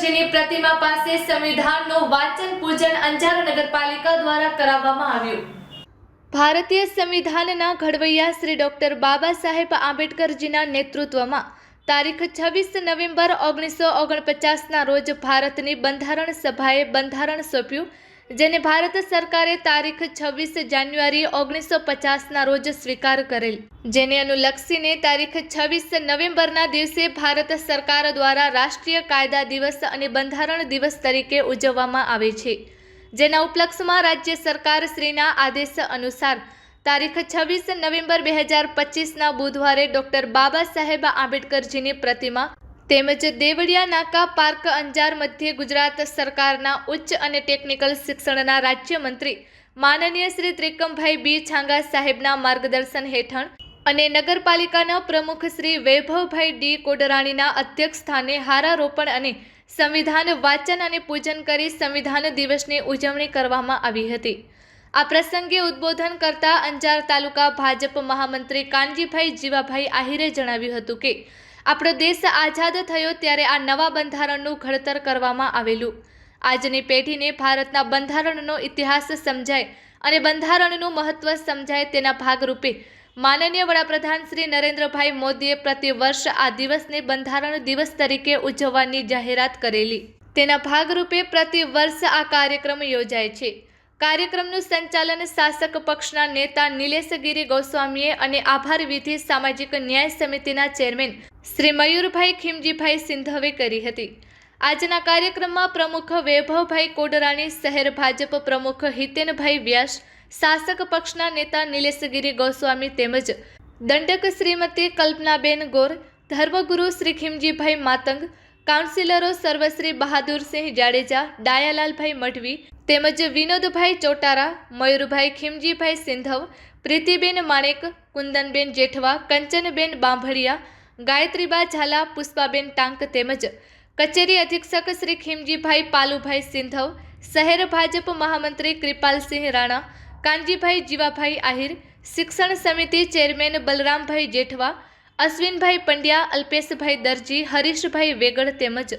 હસ્તે સંવિધાનનું વાંચન, પૂજન, અંજાર નગરપાલિકા દ્વારા કરાવવામાં આવ્યું. ભારતીય સંવિધાનના ઘડવૈયા શ્રી ડોક્ટર બાબા સાહેબ આંબેડકરજીના નેતૃત્વમાં તારીખ છવ્વીસ નવેમ્બર ઓગણીસો ઓગણપચાસના રોજ ભારતની બંધારણ સભાએ બંધારણ સોંપ્યું. જેને ભારત સરકારે તારીખ છવ્વીસ જાન્યુઆરી ઓગણીસો પચાસના રોજ સ્વીકાર કરેલ. જેને અનુલક્ષીને તારીખ છવ્વીસ નવેમ્બરના દિવસે ભારત સરકાર દ્વારા રાષ્ટ્રીય કાયદા દિવસ અને બંધારણ દિવસ તરીકે ઉજવવામાં આવે છે. જેના ઉપલક્ષમાં રાજ્ય સરકાર શ્રીના આદેશ અનુસાર તારીખ છવ્વીસ નવેમ્બર બે હજાર પચીસના બુધવારે ડોક્ટર બાબા સાહેબ આંબેડકરજીની પ્રતિમા તેમજ દેવળિયા નાકા પાર્ક અંજાર મધ્ય ગુજરાત સરકારના ઉચ્ચ અને ટેકનિકલ શિક્ષણના રાજ્યમંત્રી માનનીય શ્રી ત્રિકમભાઈ બી છાંગા સાહેબના માર્ગદર્શન હેઠળ અને નગરપાલિકાના પ્રમુખ શ્રી વૈભવભાઈ ડી કોડરાણીના અધ્યક્ષ સ્થાને હારારોપણ અને સંવિધાન વાચન અને પૂજન કરી સંવિધાન દિવસની ઉજવણી કરવામાં આવી હતી. આ પ્રસંગે ઉદ્બોધન કરતા અંજાર તાલુકા ભાજપ મહામંત્રી કાનજીભાઈ જીવાભાઈ આહિરે જણાવ્યું હતું કે આપણો દેશ આઝાદ થયો ત્યારે આ નવા બંધારણનું ઘડતર કરવામાં આવેલું. આજની પેઢીને ભારતના બંધારણનો ઇતિહાસ સમજાય અને બંધારણનું મહત્વ સમજાય તેના ભાગરૂપે માનનીય વડાપ્રધાન શ્રી નરેન્દ્રભાઈ મોદીએ પ્રતિ વર્ષ આ દિવસને બંધારણ દિવસ તરીકે ઉજવવાની જાહેરાત કરેલી. તેના ભાગરૂપે પ્રતિ વર્ષ આ કાર્યક્રમ યોજાય છે. કાર્યક્રમનું સંચાલન શાસક પક્ષના નેતા નિલેશગીરી ગોસ્વામીએ અને આભાર વિધિ સામાજિક ન્યાય સમિતિના ચેરમેન શ્રી મયુરભાઈ ખીમજીભાઈ સિંધવે કરી હતી. આજના કાર્યક્રમમાં પ્રમુખ વૈભવભાઈ કોડરાણી, શહેર ભાજપ પ્રમુખ હિતેનભાઈ વ્યાસ, શાસક પક્ષના નેતા નિલેશગીરી ગોસ્વામી તેમજ દંડક શ્રીમતી કલ્પનાબેન ગોર, ધર્મગુરુ શ્રી ખીમજીભાઈ માતંગ, કાઉન્સિલરો સર્વશ્રી બહાદુરસિંહ જાડેજા, ડાયાલાલભાઈ મઢવી તેમજ વિનોદભાઈ ચોટારા, મયુરભાઈ ખીમજીભાઈ સિંધવ, પ્રીતિબેન માણેક, કુંદનબેન જેઠવા, કંચનબેન બાંભડિયા ગાયત્રીબા ઝાલા, પુષ્પાબેન ટાંક તેમજ કચેરી અધિક્ષક શ્રી ખીમજીભાઈ પાલુભાઈ સિંધવ, શહેર ભાજપ મહામંત્રી કૃપાલસિંહ રાણા, કાનજીભાઈ જીવાભાઈ આહિર, શિક્ષણ સમિતિ ચેરમેન બલરામભાઈ જેઠવા, અશ્વિનભાઈ પંડ્યા, અલ્પેશભાઈ દરજી, હરીશભાઈ વેગડ તેમજ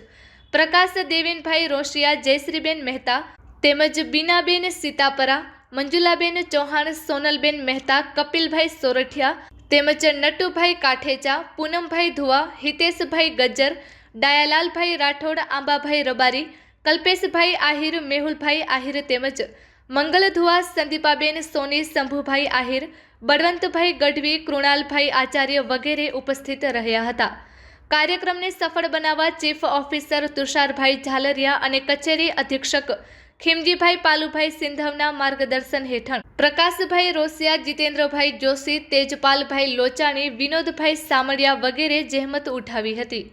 પ્રકાશ દેવેનભાઈ રોશિયા, જયશ્રીબેન મહેતા તેમજ બીનાબેન સીતાપરા, મંજુલાબેન ચૌહાણ, સોનલબેન મહેતા, કપિલભાઈ સોરઠિયા તેમજ નટુભાઈ કાઠેચા પૂનમભાઈ ધુવા, હિતેશભાઈ ગજ્જર, ડાયાલાલભાઈ રાઠોડ, આંબાભાઈ રબારી, કલ્પેશભાઈ આહિર, મેહુલભાઈ આહિર તેમજ મંગલ ધુવા, સંદીપાબેન, સોની, શંભુભાઈ આહિર, બળવંતભાઈ ગઢવી, કૃણાલભાઈ આચાર્ય વગેરે ઉપસ્થિત રહ્યા હતા. કાર્યક્રમને સફળ બનાવવા ચીફ ઓફિસર તુષારભાઈ ઝાલરિયા અને કચેરી અધિક્ષક ખીમજીભાઈ પાલુભાઈ સિંધવના માર્ગદર્શન હેઠળ પ્રકાશભાઈ રોસિયા, જીતેન્દ્રભાઈ જોશી, તેજપાલભાઈ લોચાણી, વિનોદભાઈ સામડિયા વગેરે જહેમત ઉઠાવી હતી.